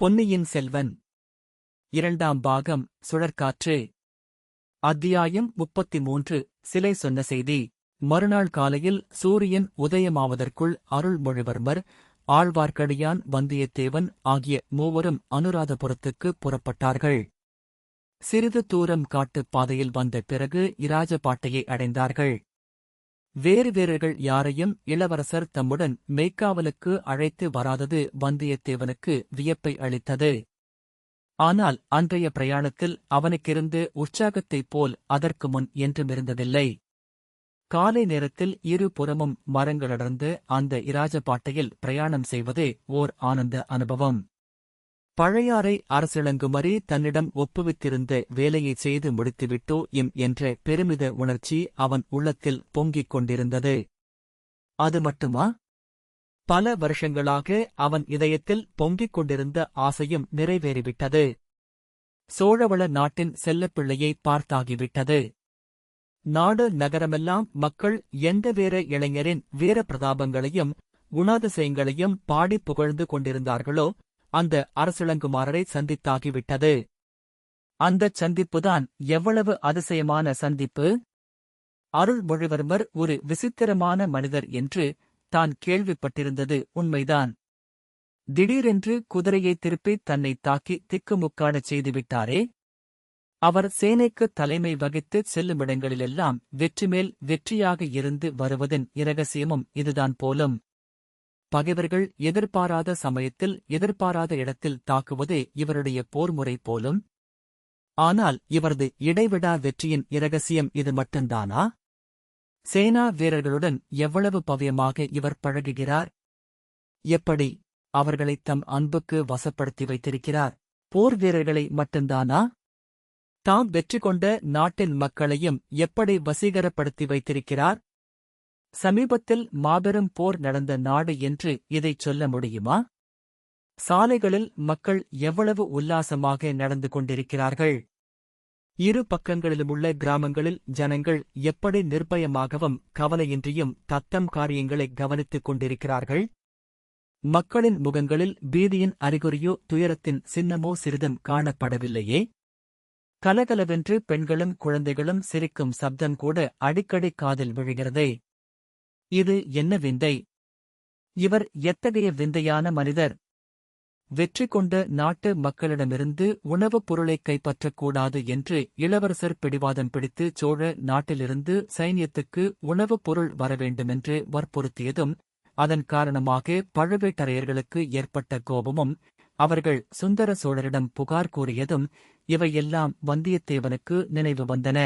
பொன்னியின் செல்வன். இரண்டாம் பாகம் சுழற்காற்று. அத்தியாயம் முப்பத்தி மூன்று சிலை சொன்ன செய்தி. மறுநாள் காலையில் சூரியன் உதயமாவதற்குள் அருள்மொழிவர்மர் ஆழ்வார்க்கடியான் வந்தியத்தேவன் ஆகிய மூவரும் அனுராதபுரத்துக்கு புறப்பட்டார்கள். சிறிது தூரம் காட்டுப் பாதையில் வந்த பிறகு இராஜபாட்டையை அடைந்தார்கள். வேறு வீரர்கள் யாரையும் இளவரசர் தம்முடன் மெய்க்காவலுக்கு அழைத்து வராதது வந்தியத்தேவனுக்கு வியப்பை அளித்தது. ஆனால் அன்றைய பிரயாணத்தில் அவனுக்கிருந்து உற்சாகத்தைப் போல் அதற்கு முன் என்றுமிருந்ததில்லை காலை நேரத்தில் இரு புறமும் மரங்களடர்ந்து அந்த இராஜபாட்டையில் பிரயாணம் செய்வதே ஓர் ஆனந்த அனுபவம். பழையாறை அரசிளங்குமரி தன்னிடம் ஒப்புவித்திருந்த வேலையைச் செய்து முடித்துவிட்டோ எம் என்ற பெருமித உணர்ச்சி அவன் உள்ளத்தில் பொங்கிக் கொண்டிருந்தது. அது மட்டுமா? பல வருஷங்களாக அவன் இதயத்தில் பொங்கிக் கொண்டிருந்த ஆசையும் நிறைவேறிவிட்டது. சோழவள நாட்டின் செல்லப்பிள்ளையை பார்த்தாகிவிட்டது. நாடு நகரமெல்லாம் மக்கள் எந்த வேற இளைஞரின் வீர பிரதாபங்களையும் குணாதிசயங்களையும் பாடிப் புகழ்ந்து கொண்டிருந்தார்களோ அந்த அரசிளங்குமாரரை சந்தித்தாகிவிட்டது. அந்தச் சந்திப்புதான் எவ்வளவு அதிசயமான சந்திப்பு? அருள்மொழிவர்மர் ஒரு விசித்திரமான மனிதர் என்று தான் கேள்விப்பட்டிருந்தது உண்மைதான். திடீரென்று குதிரையை திருப்பி தன்னை தாக்கி திக்குமுக்காடச் செய்துவிட்டாரே? அவர் சேனைக்கு தலைமை வகித்து செல்லுமிடங்களிலெல்லாம் வெற்றிமேல் வெற்றியாக இருந்து வருவதன் இரகசியமும் இதுதான் போலும். பகைவர்கள் எதிர்பாராத சமயத்தில் எதிர்பாராத இடத்தில் தாக்குவதே இவருடைய போர்முறை போலும். ஆனால் இவரது இடைவிடா வெற்றியின் இரகசியம் இது மட்டும்தானா? சேனா வீரர்களுடன் எவ்வளவு பவ்யமாக இவர் பழகுகிறார்? எப்படி அவர்களை தம் அன்புக்கு வசப்படுத்தி வைத்திருக்கிறார்? போர் வீரர்களை மட்டும்தானா? தாம் வெற்றி கொண்ட நாட்டின் மக்களையும் எப்படி வசீகரப்படுத்தி வைத்திருக்கிறார்? சமீபத்தில் மாபெரும் போர் நடந்த நாடு என்று இதைச் சொல்ல முடியுமா? சாலைகளில் மக்கள் எவ்வளவு உல்லாசமாக நடந்து கொண்டிருக்கிறார்கள்? இரு பக்கங்களிலுமுள்ள கிராமங்களில் ஜனங்கள் எப்படி நிர்பயமாகவும் கவலையின்றியும் தத்தம் காரியங்களை கவனித்துக் கொண்டிருக்கிறார்கள்? மக்களின் முகங்களில் பீதியின் அறிகுறியோ துயரத்தின் சின்னமோ சிறிதும் காணப்படவில்லையே? கலகலவென்று பெண்களும் குழந்தைகளும் சிரிக்கும் சப்தம் கூட அடிக்கடி காதில் விழுகிறதே. இது என்ன விந்தை? இவர் எத்தகைய விந்தையான மனிதர்? வெற்றி கொண்ட நாட்டு மக்களிடமிருந்து உணவுப் பொருளை கைப்பற்றக்கூடாது என்று இளவரசர் பிடிவாதம் பிடித்து சோழ நாட்டிலிருந்து சைனியத்துக்கு உணவுப் பொருள் வரவேண்டுமென்று வற்புறுத்தியதும் அதன் காரணமாக பழுவேட்டரையர்களுக்கு ஏற்பட்ட கோபமும் அவர்கள் சுந்தர சோழரிடம் புகார் கூறியதும் இவையெல்லாம் வந்தியத்தேவனுக்கு நினைவு வந்தன.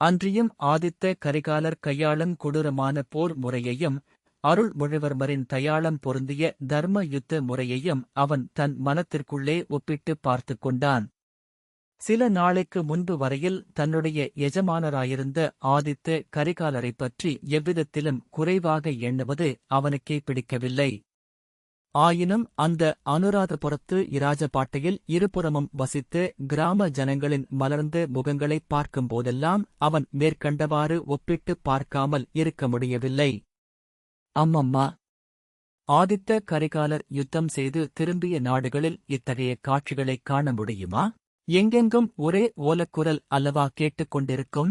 அன்றியும் ஆதித்த கரிகாலர் கையாளும் கொடூரமான போர் முறையையும் அருள்மொழிவர்மரின் தயாளம் பொருந்திய தர்ம யுத்த முறையையும் அவன் தன் மனத்திற்குள்ளே ஒப்பிட்டுப் பார்த்துக் கொண்டான். சில நாளைக்கு முன்பு வரையில் தன்னுடைய எஜமானராயிருந்த ஆதித்த கரிகாலரைப் பற்றி எவ்விதத்திலும் குறைவாக எண்ணுவது அவனுக்கே பிடிக்கவில்லை. ஆயினும் அந்த அனுராதபுரத்து இராஜபாட்டையில் இருபுறமும் வசித்து கிராம ஜனங்களின் மலர்ந்த முகங்களைப் பார்க்கும்போதெல்லாம் அவன் மேற்கண்டவாறு ஒப்பிட்டுப் பார்க்காமல் இருக்க முடியவில்லை. அம்மம்மா! ஆதித்த கரிகாலர் யுத்தம் செய்து திரும்பிய நாடுகளில் இத்தகைய காட்சிகளைக் காண முடியுமா? எங்கெங்கும் ஒரே ஓலக்குரல் அல்லவா கேட்டுக்கொண்டிருக்கும்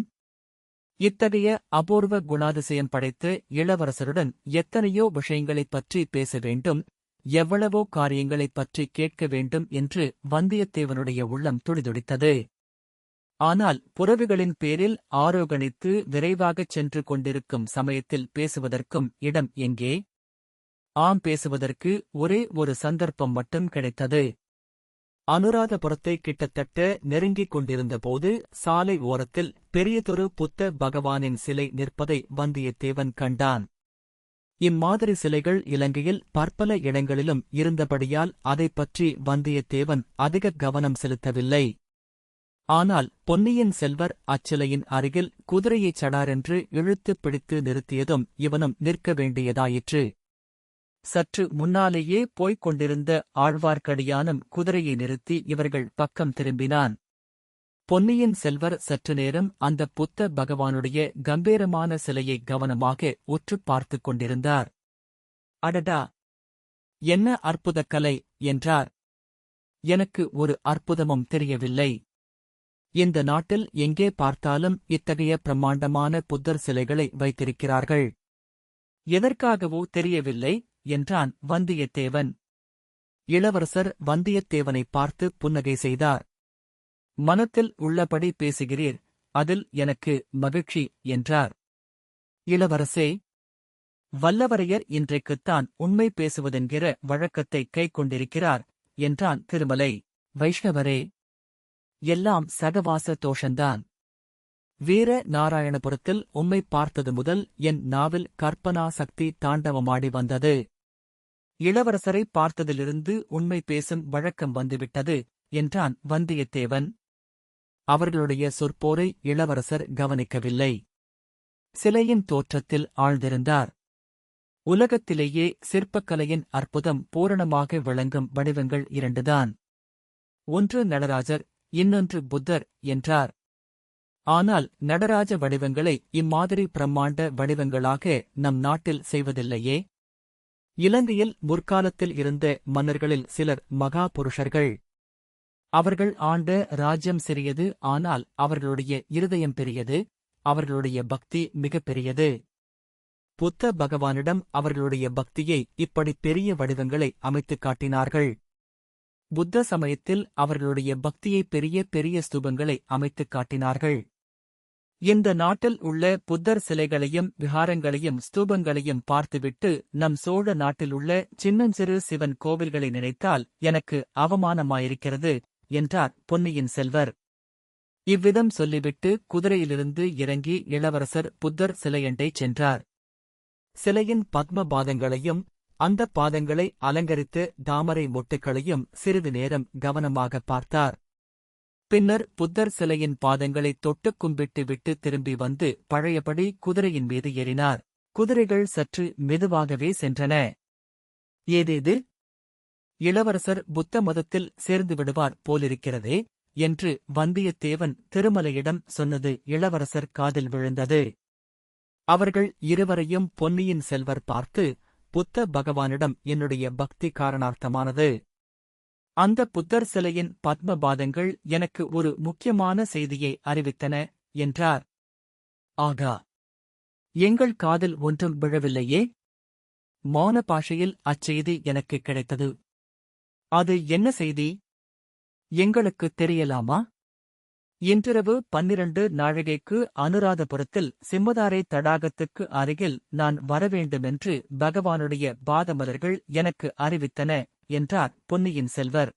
இத்தகைய அபூர்வ குணாதிசயம் படைத்து இளவரசருடன் எத்தனையோ விஷயங்களைப் பற்றி பேச வேண்டும். எவ்வளவோ காரியங்களைப் பற்றி கேட்க வேண்டும் என்று வந்தியத்தேவனுடைய உள்ளம் துடிதுடித்தது. ஆனால் புறவிகளின் பேரில் ஆரோகணித்து விரைவாகச் சென்று கொண்டிருக்கும் சமயத்தில் பேசுவதற்கும் இடம் எங்கே? ஆம் பேசுவதற்கு ஒரே ஒரு சந்தர்ப்பம் மட்டும் கிடைத்தது. அனுராதபுரத்தை கிட்டத்தட்ட நெருங்கிக் கொண்டிருந்தபோது சாலை ஓரத்தில் பெரியதொரு புத்த பகவானின் சிலை நிற்பதை வந்தியத்தேவன் கண்டான். இம்மாதிரி சிலைகள் இலங்கையில் பற்பல இடங்களிலும் இருந்தபடியால் அதைப் பற்றி வந்தியத்தேவன் அதிக கவனம் செலுத்தவில்லை. ஆனால் பொன்னியின் செல்வர் அச்சிலையின் அருகில் குதிரையைச் சடாரென்று இழுத்துப் பிடித்து நிறுத்தியதும் இவனும் நிற்க வேண்டியதாயிற்று. சற்று முன்னாலேயே போய்க் கொண்டிருந்த ஆழ்வார்க்கடியானும் குதிரையை நிறுத்தி இவர்கள் பக்கம் திரும்பினான். பொன்னியின் செல்வர் சற்று நேரம் அந்த புத்த பகவானுடைய கம்பீரமான சிலையை கவனமாக உற்றுப் பார்த்துக் கொண்டிருந்தார். அடடா! என்ன அற்புதக் கலை என்றார். எனக்கு ஒரு அற்புதமும் தெரியவில்லை. இந்த நாட்டில் எங்கே பார்த்தாலும் இத்தகைய பிரம்மாண்டமான புத்தர் சிலைகளை வைத்திருக்கிறார்கள். எதற்காகவோ தெரியவில்லை என்றான் வந்தியத்தேவன். இளவரசர் வந்தியத்தேவனை பார்த்து புன்னகை செய்தார். மனத்தில் உள்ளபடி பேசுகிறீர் அதில் எனக்கு மகிழ்ச்சி என்றார். இளவரசே வல்லவரையர் இன்றைக்குத்தான் உண்மை பேசுவதென்கிற வழக்கத்தை கைக்கொண்டிருக்கிறார் என்றான் திருமலை. வைஷ்ணவரே எல்லாம் சகவாச தோஷந்தான். வீர நாராயணபுரத்தில் உம்மை பார்த்தது முதல் என் நாவில் கற்பனா சக்தி தாண்டவமாடி வந்தது. இளவரசரை பார்த்ததிலிருந்து உண்மை பேசும் வழக்கம் வந்துவிட்டது என்றான் வந்தியத்தேவன். அவர்களுடைய சொற்போரை இளவரசர் கவனிக்கவில்லை. சிலையின் தோற்றத்தில் ஆழ்ந்திருந்தார். உலகத்திலேயே சிற்பக்கலையின் அற்புதம் பூரணமாக விளங்கும் வடிவங்கள் இரண்டுதான். ஒன்று நடராஜர் இன்னொன்று புத்தர் என்றார். ஆனால் நடராஜ வடிவங்களை இம்மாதிரி பிரம்மாண்ட வடிவங்களாக நம் நாட்டில் செய்வதில்லையே? இலங்கையில் முற்காலத்தில் இருந்த மன்னர்களில் சிலர் மகா புருஷர்கள் அவர்கள் ஆண்ட ராஜ்யம் சிறியது ஆனால் அவர்களுடைய இருதயம் பெரியது அவர்களுடைய பக்தி மிகப் பெரியது. புத்த பகவானிடம் அவர்களுடைய பக்தியை இப்படி பெரிய வடிவங்களை அமைத்துக் காட்டினார்கள். புத்த சமயத்தில் அவர்களுடைய பக்தியை பெரிய பெரிய ஸ்தூபங்களை அமைத்துக் காட்டினார்கள். இந்த நாட்டில் உள்ள புத்தர் சிலைகளையும் விஹாரங்களையும் ஸ்தூபங்களையும் பார்த்துவிட்டு நம் சோழ நாட்டில் உள்ள சின்னஞ்சிறு சிவன் கோவில்களை நினைத்தால் எனக்கு அவமானமாயிருக்கிறது. என்றார் பொன்னியின் செல்வர். இவ்விதம் சொல்லிவிட்டு குதிரையிலிருந்து இறங்கி இளவரசர் புத்தர் சிலையண்டை சென்றார். சிலையின் பத்ம பாதங்களையும் அந்த பாதங்களை அலங்கரித்து தாமரை மொட்டுக்களையும் சிறிது நேரம் கவனமாக பார்த்தார். பின்னர் புத்தர் சிலையின் பாதங்களை தொட்டு கும்பிட்டு விட்டு திரும்பி வந்து பழையபடி குதிரையின் மீது ஏறினார். குதிரைகள் சற்று மெதுவாகவே சென்றன. ஏதேது? இளவரசர் புத்த மதத்தில் சேர்ந்து விடுவார் போலிருக்கிறதே என்று வந்தியத்தேவன் திருமலையிடம் சொன்னது இளவரசர் காதில் விழுந்தது. அவர்கள் இருவரையும் பொன்னியின் செல்வர் பார்த்து புத்த பகவானிடம் என்னுடைய பக்தி காரணார்த்தமானது. அந்த புத்தர் சிலையின் பத்மபாதங்கள் எனக்கு ஒரு முக்கியமான செய்தியை அறிவித்தன என்றார். ஆகா! எங்கள் காதில் ஒன்றும் விழவில்லையே? மௌன பாஷையில் அச்செய்தி எனக்கு கிடைத்தது. அது என்ன செய்தி? எங்களுக்குத் தெரியலாமா? இன்றிரவு பன்னிரண்டு நாழிகைக்கு அனுராதபுரத்தில் சிம்மதாரை தடாகத்துக்கு அருகில் நான் வரவேண்டுமென்று பகவானுடைய பாதமலர்கள் எனக்கு அறிவித்தன என்றார் பொன்னியின் செல்வர்.